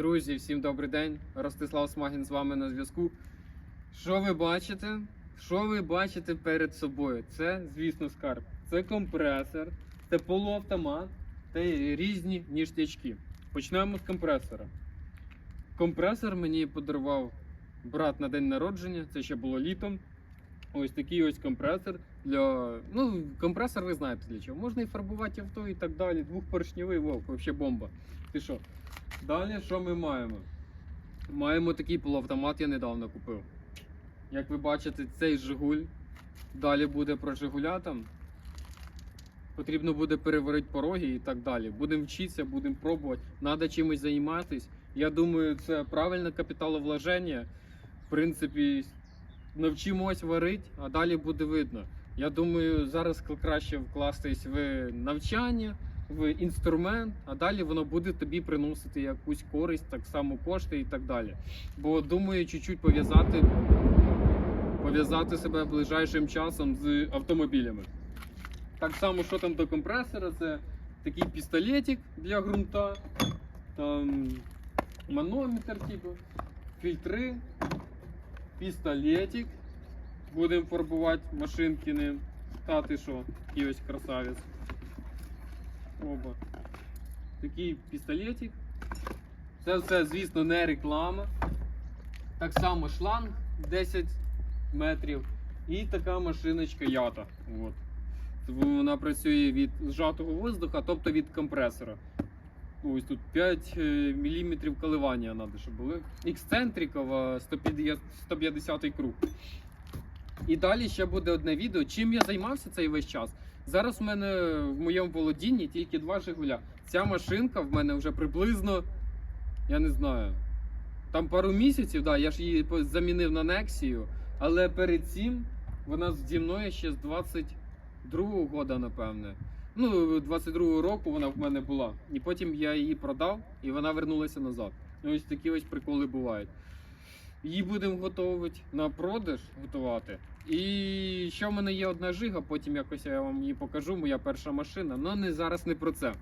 Друзі, всім добрий день. Ростислав Смагін з вами на зв'язку. Що ви бачите? Що ви бачите перед собою? Це, звісно, скарб. Це компресор, це полуавтомат та різні ніштячки. Почнемо з компресора. Компресор мені подарував брат на день народження, це ще було літом. Ось такий ось компресор для. Ну, компресор ви знаєте для чого. Можна і фарбувати авто і так далі. Двохпоршневий вовк, взагалі бомба. Ти що? Далі що ми маємо? Маємо такий полуавтомат, я недавно купив. Як ви бачите, цей Жигуль. Далі буде про Жигуля там. Потрібно буде переварити пороги і так далі. Будемо вчитися, будемо пробувати. Треба чимось займатися. Я думаю, це правильне капіталовложення. В принципі, навчимось варити, а далі буде видно. Я думаю, зараз краще вкластись в навчання, в інструмент, а далі воно буде тобі приносити якусь користь, так само кошти і так далі. Бо думаю, чуть-чуть пов'язати, пов'язати себе ближайшим часом з автомобілями. Так само, що там до компресора, це такий пістолетик для ґрунта, там манометр, типу, фільтри, пістолетик. Будемо фарбувати машинки ним. Та ти що, такий ось красавець. Оба. Такий пістолетик. Це все, звісно, не реклама. Так само шланг 10 метрів. І така машиночка ята. От. Вона працює від зжатого воздуха, тобто від компресора. Ось тут 5 мм коливання треба, щоб були. Ексцентрикова 150 150 круг. І далі ще буде одне відео, чим я займався цей весь час. Зараз в мене в моєму володінні тільки два Жигуля. Ця машинка в мене вже приблизно, я не знаю, там пару місяців, да, я ж її замінив на Нексію, але перед цим вона зі мною ще з 22-го года, напевне. Ну, 22-го року вона в мене була. І потім я її продав і вона вернулася назад. Ну, Ось такі ось приколи бувають. Її будемо готувати на продаж готувати. І ще в мене є одна жига, потім якось я вам її покажу, моя перша машина, але не зараз не про це.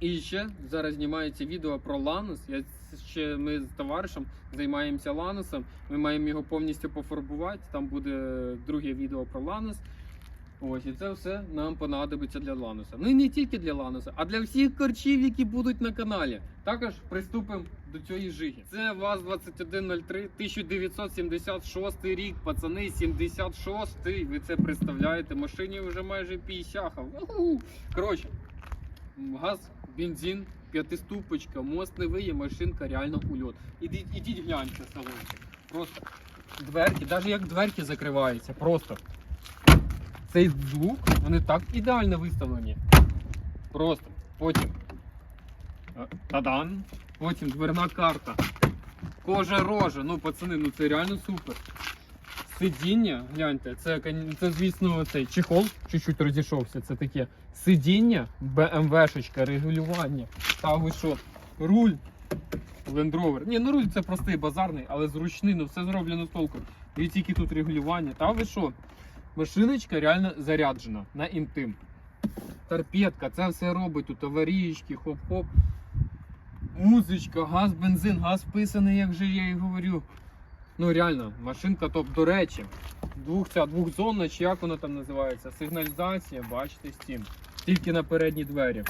І ще зараз знімається відео про Ланус. Я ще ми з товаришем займаємося Ланусом. Ми маємо його повністю пофарбувати. Там буде друге відео про Ланус. Ось і це все нам понадобиться для Лануса. Ну і не тільки для Лануса, а для всіх корчів, які будуть на каналі. Також приступимо до цієї жиги. Це ВАЗ 2103, 1976 рік, пацани, 76-й. Ви це представляєте? Машині вже майже 50. Коротше, газ, бензин, п'ятиступочка, мост не виє, машинка реально ульот. Ідіть, ідіть гляньте салончик. Просто дверки, навіть як дверки закриваються, просто цей звук, вони так ідеально виставлені. Просто. Потім. е, Тадан. Потім дверна карта. Кожа рожа. Ну, пацани, ну це реально супер. Сидіння, гляньте, це, це звісно, цей чехол чуть-чуть розійшовся. Це таке сидіння, БМВшечка, регулювання. Та ви що? Руль. Rover. Ні, ну руль це простий базарний, але зручний, ну все зроблено з толком. І тільки тут регулювання. Та ви що? Машиночка реально заряджена на інтим. Торпедка, це все робить тут аварійки, хоп-хоп. Музичка, газ, бензин, газ писаний, як же я і говорю. Ну реально, машинка топ, до речі. Двох, ця двохзонна, чи як вона там називається? Сигналізація, бачите, стін. Тільки на передні двері.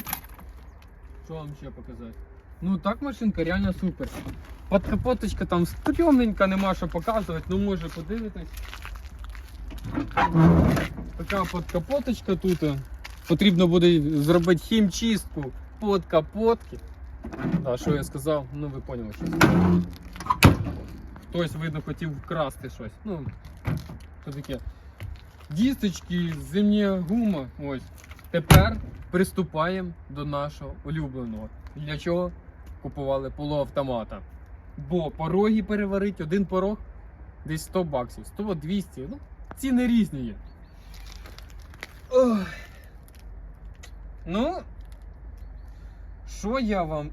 Що вам ще показати? Ну так машинка реально супер. Подкапоточка там стрьомненька, нема що показувати, ну може подивитись. Така подкапоточка тут. Потрібно буде зробити хімчистку под капотки. А що я сказав? Ну ви поняли, що сказав. Хтось, видно, хотів вкрасти щось. Ну, то таке. Дісточки, зимня гума. Ось. Тепер приступаємо до нашого улюбленого. Для чого купували полуавтомата? Бо пороги переварить, один порог десь 100 баксів, 100, 200. Ну, ціни різні є. Ой. Ну, що я вам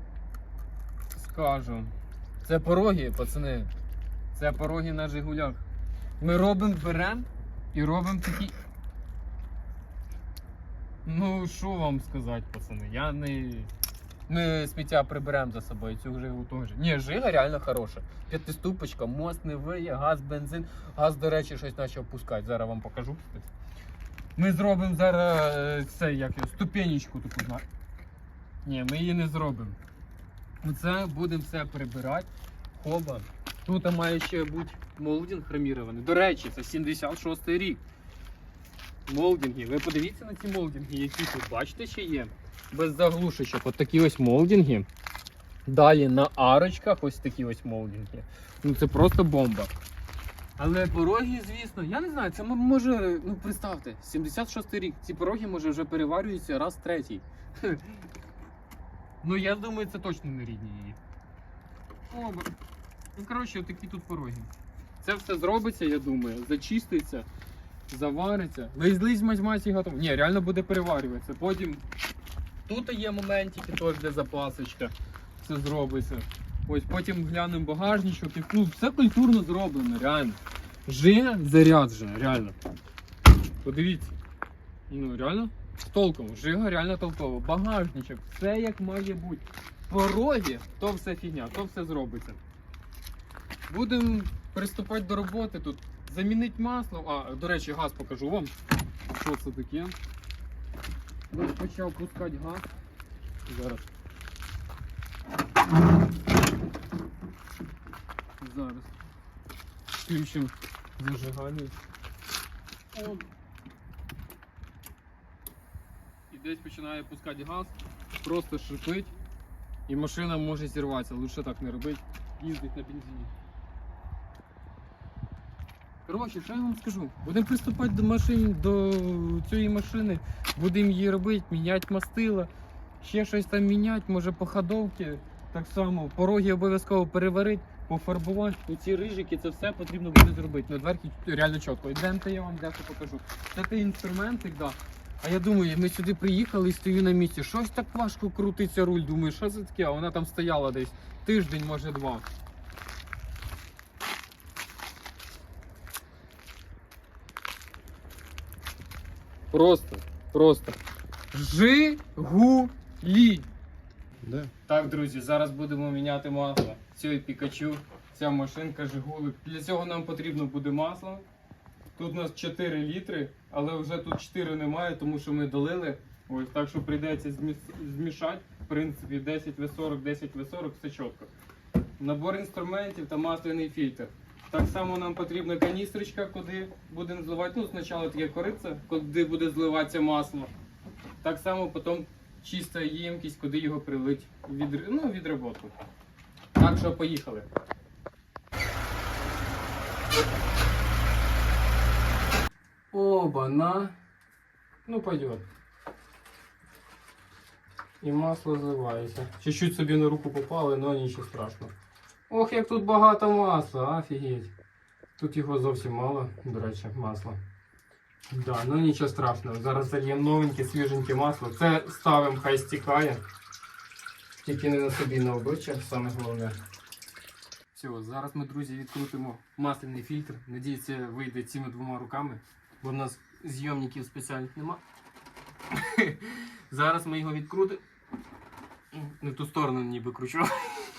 скажу? Це пороги, пацани. Це пороги на Жигулях. Ми робимо, беремо і робимо такі. Ну, що вам сказати, пацани? Я не. Ми сміття приберемо за собою, цю жигу теж. Ні, жига реально хороша. П'ятиступочка, мост не виє, газ, бензин. Газ, до речі, щось почав пускати. Зараз вам покажу. Ми зробимо зараз е, це, як його, ступенечку таку знаєте. Ні, ми її не зробимо. Це будемо все прибирати. Хоба. Тут має ще бути молдинг хромірований. До речі, це 76 рік. Молдинги. Ви подивіться на ці молдинги, які тут бачите, ще є. Без заглушечок. От такі ось молдинги. Далі на арочках ось такі ось молдинги. Ну це просто бомба. Але пороги, звісно, я не знаю, це може, ну представте, 76 рік, ці пороги може вже переварюються раз третій. Ну я думаю, це точно не рідні її. О, б- ну коротше, такі тут пороги. Це все зробиться, я думаю, зачиститься, завариться. Везли з мазьмаці готово. Ні, реально буде переварюватися. Потім тут є моментики теж для запасочка. Все зробиться. Ось потім глянемо багажничок. Ну, все культурно зроблено, реально. Жига заряджена, реально. Подивіться. Ну, реально з толком. Жига реально толкова. Багажничок, все як має бути. Пороги, то все фігня, то все зробиться. Будемо приступати до роботи тут. Замінити масло. А, до речі, газ покажу вам. Що це таке? Почав пускати газ. Зараз. Зараз. Включимо зажигання. Оп. І десь починає пускати газ, просто шипить. І машина може зірватися. Лучше так не робити. Їздить на бензині. Коротше, що я вам скажу? Будемо приступати до машин, до цієї машини, будемо її робити, міняти мастила, ще щось там міняти, може по ходовці. Так само пороги обов'язково переварити, пофарбувати. Оці рижики, це все потрібно буде зробити. На дверки реально чітко. Йдемте, я вам дещо покажу. Це той інструментик, да. А я думаю, ми сюди приїхали і стою на місці. Щось так важко крутиться руль. Думаю, що це таке? А вона там стояла десь тиждень, може два. Просто, просто. Жигулі. Да. Так, друзі, зараз будемо міняти масло цієї Пікачу. Ця машинка Жигулик. Для цього нам потрібно буде масло. Тут у нас 4 літри, але вже тут 4 немає, тому що ми долили. Ось так що прийдеться змішати. В принципі, 10 В40, 10 В40, все чітко. Набор інструментів та масляний фільтр. Так само нам потрібна каністрочка, куди будемо зливати. Ну, спочатку таке корице, куди буде зливатися масло. Так само потім чиста ємкість, куди його прилить від, ну, відроботку. Так що поїхали. Оба на. Ну пойдет. І масло зливається. Чуть-чуть собі на руку попали, але нічого страшного. Ох, як тут багато масла, офігеть. Тут його зовсім мало, до речі, масла. Да, ну нічого страшного. Зараз зальємо новеньке, свіженьке масло. Це ставимо, хай стікає. Тільки не на собі на обличчя, саме головне. Все, зараз ми, друзі, відкрутимо масляний фільтр. Надіюся, вийде цими двома руками, бо в нас зйомників спеціальних нема. Зараз ми його відкрутимо. Не в ту сторону ніби кручу.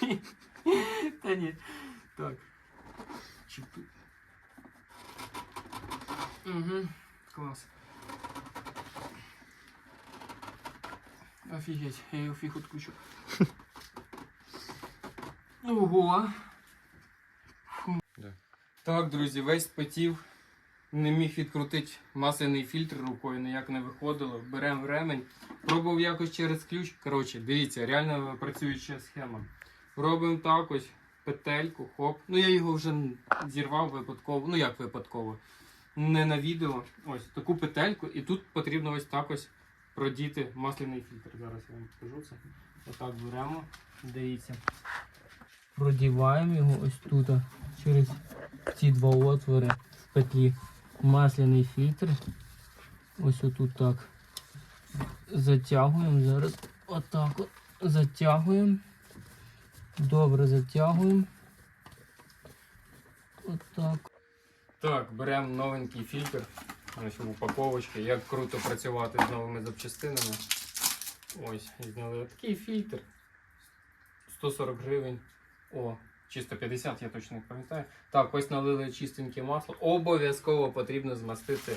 Та ні. Так. Чіпи. Угу. Клас. Офігеть, я його фіг відключу. Ого. Фу. Так, друзі, весь спотів. Не міг відкрутити масляний фільтр рукою, ніяк не виходило. Беремо ремень. Пробував якось через ключ. Коротше, дивіться, реально працююча схема. Робимо так ось петельку, хоп. Ну я його вже зірвав випадково. Ну як випадково. Не на відео. Ось таку петельку, і тут потрібно ось так ось продіти масляний фільтр. Зараз я вам покажу це. Отак беремо. Дивіться. Продіваємо його ось тут, через ці два отвори в петлі. Масляний фільтр. Ось отут так. Затягуємо зараз. Отак от. Затягуємо. Добре затягуємо. Отак. Так, беремо новенький фільтр. Ось в упаковочці. Як круто працювати з новими запчастинами. Ось, зняли такий фільтр. 140 гривень. О, чи 150, я точно не пам'ятаю. Так, ось налили чистеньке масло. Обов'язково потрібно змастити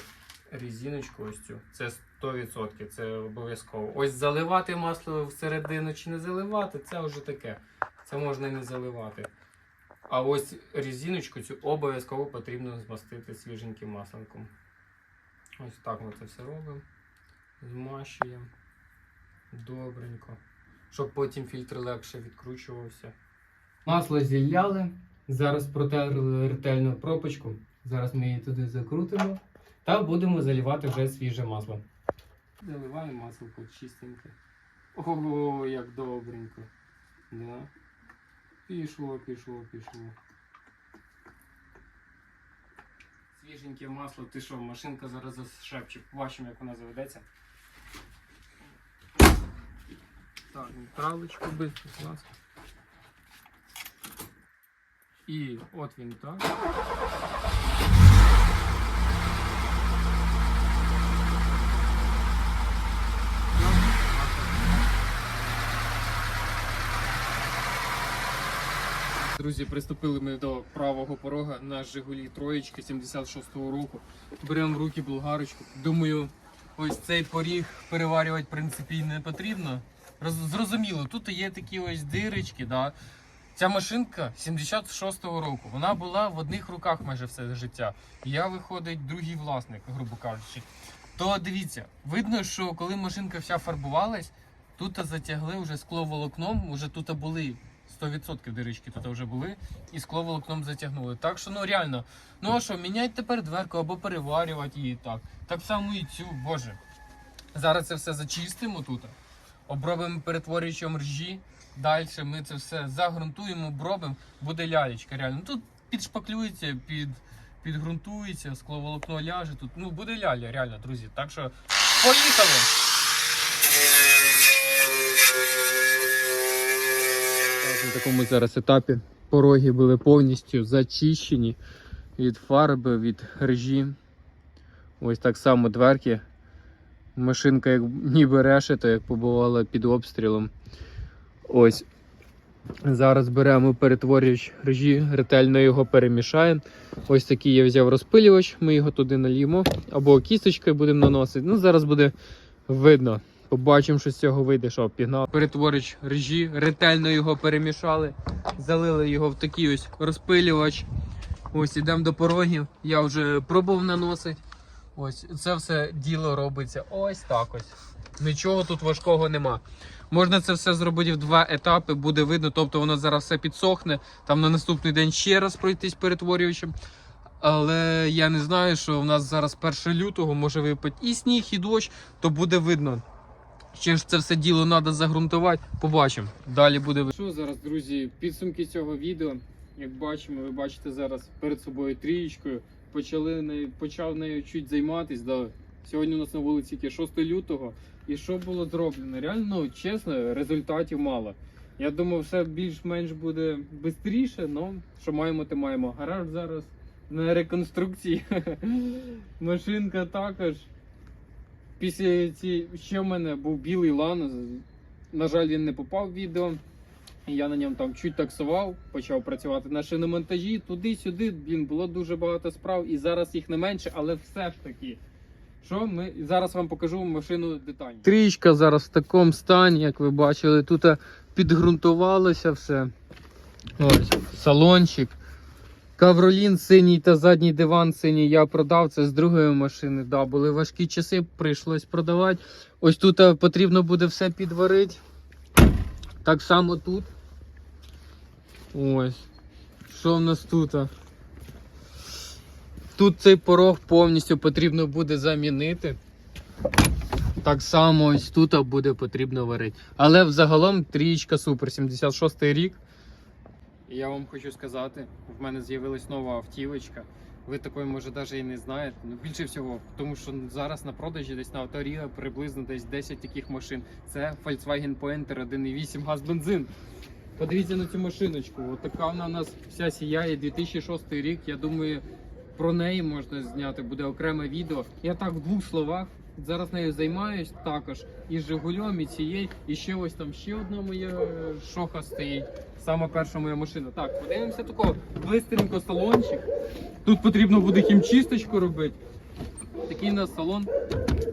резиночку ось цю. Це 100%, це обов'язково. Ось заливати масло всередину чи не заливати, це вже таке. Це можна і не заливати. А ось резиночку цю обов'язково потрібно змастити свіженьким масленком. Ось так ми це все робимо. Змащуємо. Добренько. Щоб потім фільтр легше відкручувався. Масло зілляли. Зараз протерли ретельно пропочку. Зараз ми її туди закрутимо. Та будемо заливати вже свіже масло. Заливаємо масло чистеньке. Ого, як добренько. Да. Пішло, пішло, пішло. Свіженьке масло, ти що, машинка зараз зашепче. Побачимо, як вона заведеться. Так, нейтралочку би, будь ласка. І от він так. Друзі, приступили ми до правого порога на Жигулі Троєчки 76-го року. Беремо в руки болгарочку. Думаю, ось цей поріг переварювати в не потрібно. Роз- Зрозуміло, тут є такі ось дирочки. Да? Ця машинка 76-го року. Вона була в одних руках майже все життя. Я виходить другий власник, грубо кажучи. То дивіться, видно, що коли машинка вся фарбувалась, тут затягли вже скловолокном, вже тут були 100% дирички тут вже були, і скловолокном затягнули. Так що ну реально, ну а що, міняйте тепер дверку або переварювати її так. Так само і цю, боже. Зараз це все зачистимо тут, обробимо перетворюючим ржі. Далі ми це все загрунтуємо, обробимо, буде лялечка реально. Тут підшпаклюється, під, підґрунтується, скловолокно ляже. Тут ну буде ляля, реально, друзі. Так що поїхали! На такому зараз етапі пороги були повністю зачищені від фарби, від режі. Ось так само дверки. Машинка як ніби решета, як побувала під обстрілом. Ось. Зараз беремо перетворювач режі, ретельно його перемішаємо. Ось такий я взяв розпилювач, ми його туди наліємо. Або кісточкою будемо наносити. Ну, зараз буде видно. Побачимо, що з цього вийде, що пігнав. Перетворювач режі, ретельно його перемішали, залили його в такий ось розпилювач. Ось ідемо до порогів. Я вже пробував наносити. Ось це все діло робиться ось так ось. Нічого тут важкого нема. Можна це все зробити в два етапи, буде видно, тобто воно зараз все підсохне, там на наступний день ще раз пройтись перетворюючим. Але я не знаю, що в нас зараз 1 лютого може випити і сніг, і дощ, то буде видно. Ще ж це все діло треба загрунтувати, побачимо. Далі буде. Що зараз, друзі, підсумки цього відео. Як бачимо, ви бачите зараз перед собою трієчкою. Почали нею, почав нею чуть займатися. Да. Сьогодні у нас на вулиці тільки 6 лютого. І що було зроблено? Реально, ну, чесно, результатів мало. Я думав, все більш-менш буде швидше, але що маємо, то маємо. Гараж зараз на реконструкції. Машинка також. Після ці ще в мене був білий лан. На жаль, він не попав в відео. Я на ньому там чуть таксував, почав працювати на шиномонтажі. Туди-сюди блін, було дуже багато справ, і зараз їх не менше, але все ж таки. Що ми зараз вам покажу машину детально. Трічка зараз в такому стані, як ви бачили, тут підґрунтувалося все. Ось салончик. Кавролін синій та задній диван синій я продав. Це з другої машини. Да, були важкі часи, прийшлось продавати. Ось тут е, потрібно буде все підварити. Так само тут. Ось. Що в нас тут? Тут цей порог повністю потрібно буде замінити. Так само ось тут буде потрібно варити. Але взагалом трієчка супер, 76 рік. Я вам хочу сказати, в мене з'явилась нова автівочка. Ви такої, може, навіть і не знаєте. Ну, більше всього, тому що зараз на продажі десь на Авторіга приблизно десь 10 таких машин. Це Volkswagen Pointer 1.8 газ бензин. Подивіться на цю машиночку. От така вона у нас вся сіяє 2006 рік. Я думаю, про неї можна зняти, буде окреме відео. Я так в двох словах. Зараз нею займаюсь також. І Жигульом, і цією, і ще ось там ще одна моя е, шоха стоїть. Саме перша моя машина. Так, подивимося такого бистренько салончик. Тут потрібно буде хімчисточку робити. Такий у нас салон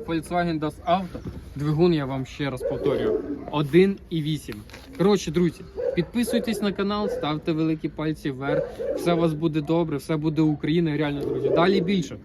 Volkswagen Das Auto. Двигун я вам ще раз повторюю. 1,8. Коротше, друзі, підписуйтесь на канал, ставте великі пальці вверх. Все у вас буде добре, все буде Україна. Реально, друзі. Далі більше.